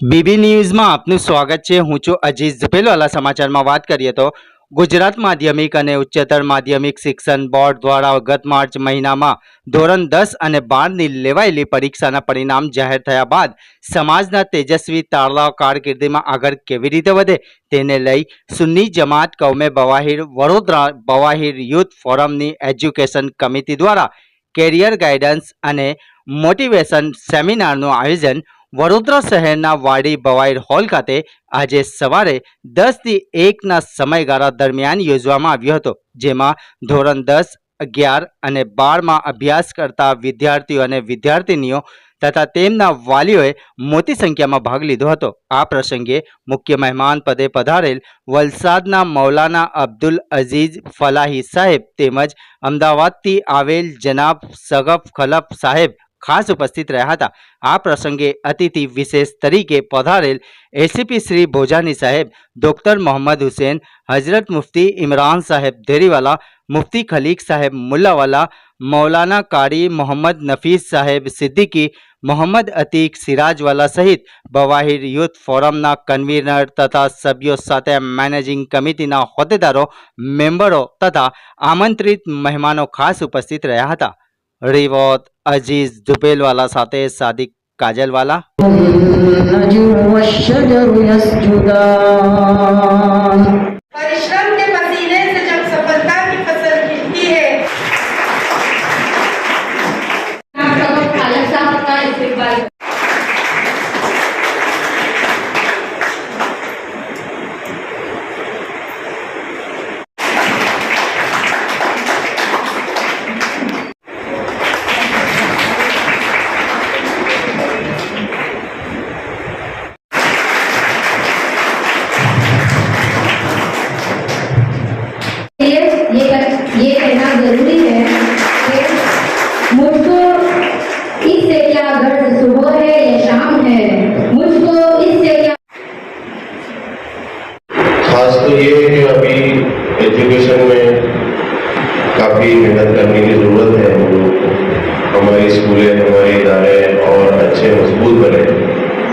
BB ન્યૂઝમાં આપનું સ્વાગત છે. હું છું અજીઝ ઝપેલવાલા સમાચારમાં વાત કરીએ તો ગુજરાત માધ્યમિક અને ઉચ્ચતર માધ્યમિક શિક્ષણ બોર્ડ દ્વારા ગત માર્ચ મહિનામાં ધોરણ દસ અને બારની લેવાયેલી પરીક્ષાના પરિણામ જાહેર થયા બાદ સમાજના તેજસ્વી તારલાઓ કારકિર્દીમાં આગળ કેવી રીતે વધે તેને લઈ સુન્ની જમાત કૌમે બવાહિર વડોદરા બવાહિર યુથ ફોરમની એજ્યુકેશન કમિટી દ્વારા કેરિયર ગાઈડન્સ અને મોટિવેશન સેમિનારનું આયોજન વડોદરા શહેરના વાડી બવાઈર હોલ ખાતે આજે સવારે દસથી એકના સમયગાળા દરમિયાન યોજવામાં આવ્યો હતો, જેમાં ધોરણ દસ, અગિયાર અને બારમાં અભ્યાસ કરતા વિદ્યાર્થીઓ અને વિદ્યાર્થિનીઓ તથા તેમના વાલીઓએ મોટી સંખ્યામાં ભાગ લીધો હતો. આ પ્રસંગે મુખ્ય મહેમાન પદે પધારેલ વલસાડના મૌલાના અબ્દુલ અઝીઝ ફલાહી સાહેબ તેમજ અમદાવાદથી આવેલ જનાબ સગફ ખલફ સાહેબ ખાસ ઉપસ્થિત રહ્યા હતા. આ પ્રસંગે અતિથિ વિશેષ તરીકે પધારેલ એસીપી શ્રી ભોજાની સાહેબ, ડોક્ટર મોહમ્મદ હુસેન હજરત મુફ્તી ઇમરાન સાહેબ ધેરીવાલા, મુફ્તી ખલીક સાહેબ મુલ્લાવાલા, મૌલાના કારી મોહમ્મદ નફીસ સાહેબ સિદ્દીકી, મોહમ્મદ અતીક સિરાજવાલા સહિત બવાહિર યુથ ફોરમના કન્વીનર તથા સભ્યો સાથે મેનેજિંગ કમિટીના હોદ્દેદારો, મેમ્બરો તથા આમંત્રિત મહેમાનો ખાસ ઉપસ્થિત રહ્યા હતા. रिवॉत अज़ीज़ दुबेलवाला साथे सादिक काजल वाला काफ़ी मेहनत करने की ज़रूरत है हम लोगों को। हमारी स्कूलें हमारे इदारे और अच्छे, मज़बूत बने।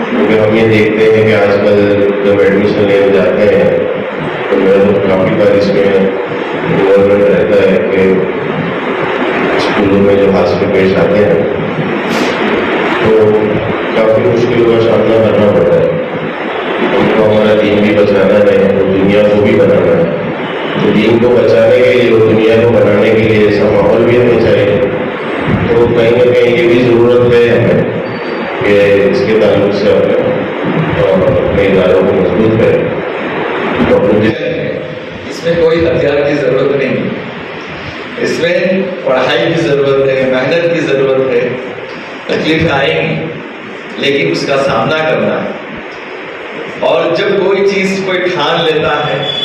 क्योंकि हम ये देखते हैं कि आजकल जब एडमिशन लेने जाते हैं तो मेरा तो काफ़ी बार इसमें इन्वॉल्वमेंट रहता है कि स्कूलों में जो हादसे पेश आते हैं तो काफ़ी मुश्किलों का सामना करना पड़ता है। हमको हमारा दीन भी बचाना है। को बचाने के लिए और दुनिया को बनाने के लिए, ऐसा माहौल भी हमें चाहिए। तो कहीं ना कहीं ये भी ज़रूरत है हमें कि इसके ताल्लुक से अपने इदारों को मज़बूत करें। तो इसमें कोई हथियार की ज़रूरत नहीं। इसमें पढ़ाई की ज़रूरत है, मेहनत की ज़रूरत है, तकलीफ़ आएँगी, लेकिन उसका सामना करना है। और जब कोई चीज़ कोई ठान लेता है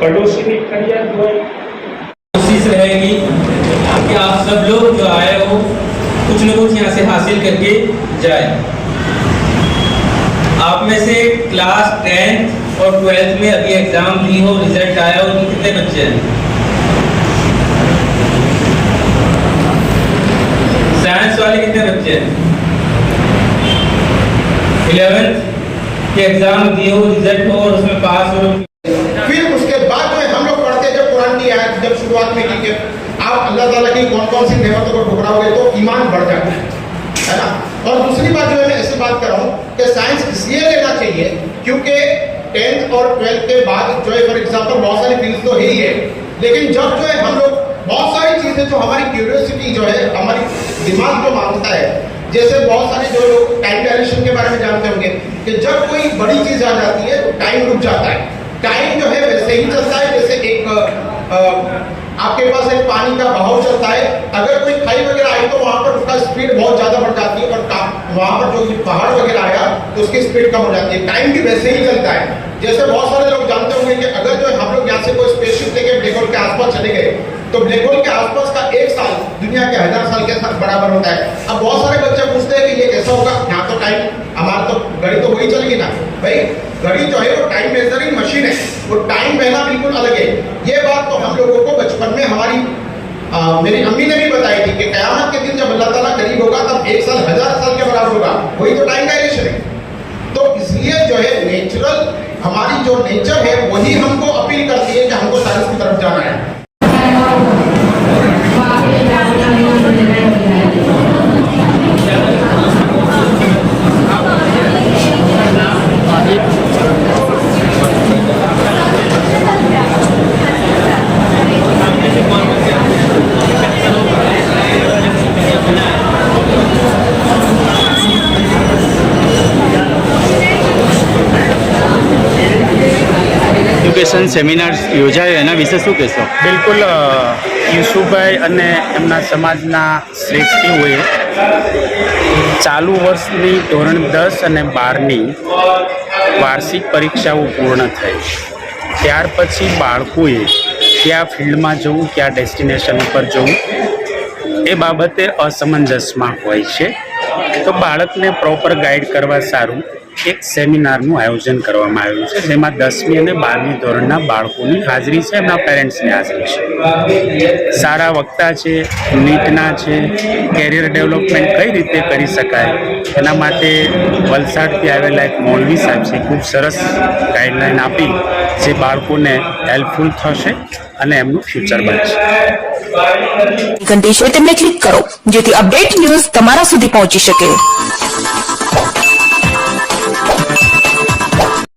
पड़ोसी में खड़िया कोशिश रहेगी कि आप सब लोग जो आए हो, कुछ न कुछ यहाँ से हासिल करके जाए। आप में से क्लास टेंथ और ट्वेल्थ में अभी एग्ज़ाम दी हो रिज़ल्ट आया हो तो कितने बच्चे हैं? साइंस वाले कितने बच्चे हैं? इलेवेंथ के एग्ज़ाम दिए हो रिज़ल्ट हो और उसमें पास हो फिर उसके बाद में हम लोग पढ़ते जब कुरान की आयत, जब शुरुआत में की आप अल्लाह ताला की कौन कौन सी नेमतों को ठुकराओगे तो ईमान बढ़ जाता है है ना? और दूसरी बात जो है, मैं ऐसी बात कर रहा हूँ कि साइंस इसलिए लेना चाहिए क्योंकि टेंथ और ट्वेल्थ के बाद जो है फॉर एग्ज़ाम्पल बहुत सारी फ़ील्ड तो है ही है, लेकिन जब जो है, हम लोग बहुत सारी चीज़ें जो हमारी क्यूरियोसिटी जो है, हमारी दिमाग जो माँगता है, जैसे बहुत सारे जो लोग टाइम डायरेक्शन के बारे में जानते होंगे कि जब कोई बड़ी चीज़ आ जाती है तो टाइम रुक जाता है। टाइम जो है चलता है जैसे एक अ, आपके पास एक पानी का बहाव चलता है अगर कोई खाई वगैरह आई तो वहाँ पर उसका स्पीड बहुत ज़्यादा बढ़ जाती है और वहाँ पर जो पहाड़ वगैरह आया तो उसकी स्पीड कम हो जाती है। टाइम भी वैसे ही चलता है। जैसे बहुत सारे लोग जानते होंगे कि अगर जो हम लोग यहाँ से कोई स्पेसशिप लेके ब्लैक होल के आसपास चले गए तो ब्लैक होल के आसपास का एक साल दुनिया के हज़ार साल के साथ बराबर होता है। अब बहुत सारे बच्चे पूछते हैं कि ये कैसा होगा? यहाँ तो टाइम हमारा तो घड़ी तो वही चलेगी ना। भाई घड़ी जो है वो टाइम मेजरिंग मशीन है। वो पहना बिल्कुल अलग है। ये बात तो हम लोगों को बचपन में हमारी आ, मेरी अम्मी ने भी बताई थी कि कयामत के दिन जब अल्लाह ताला करीब होगा तब एक साल हज़ार साल के बराबर होगा। वही तो टाइम डायरेक्शन है। तो इसलिए जो है नेचुरल हमारी जो नेचर है वही हमको अपील करती है कि हमको साइंस की तरफ़ जाना है। એજ્યુકેશન સેમિનાર્સ યોજાયો, એના વિશે શું કહેશો? બિલકુલ યુસુભાઈ અને એમના સમાજના શ્રેષ્ઠીઓએ ચાલુ વર્ષની ધોરણ દસ અને બારની વાર્ષિક પરીક્ષાઓ પૂર્ણ થઈ. ત્યાર પછી બાળકોએ કયા ફિલ્ડમાં જવું, કયા ડેસ્ટિનેશન ઉપર જવું, એ બાબતે અસમંજસમાં હોય છે. તો બાળકને પ્રોપર ગાઈડ કરવા સારું. એક સેમિનારનું આયોજન કરવામાં આવ્યું છે, જેમાં દસમી અને બારમી ધોરણના બાળકોની હાજરી છે, એમના પેરેન્ટ્સની હાજરી છે. સારા વક્તા છે, નીટના છે, કેરિયર ડેવલપમેન્ટ કઈ રીતે કરી શકાય, એના માટે વલસાડથી આવેલા એક મૌલવી સાહેબ છે, ખૂબ સરસ ગાઈડલાઈન આપી, જે બાળકોને હેલ્પફુલ થશે અને એમનું ફ્યુચર બનશે. ઘંટી છે, તેમને ક્લિક કરો, જેથી અપડેટ ન્યૂઝ તમારા સુધી પહોંચી શકે.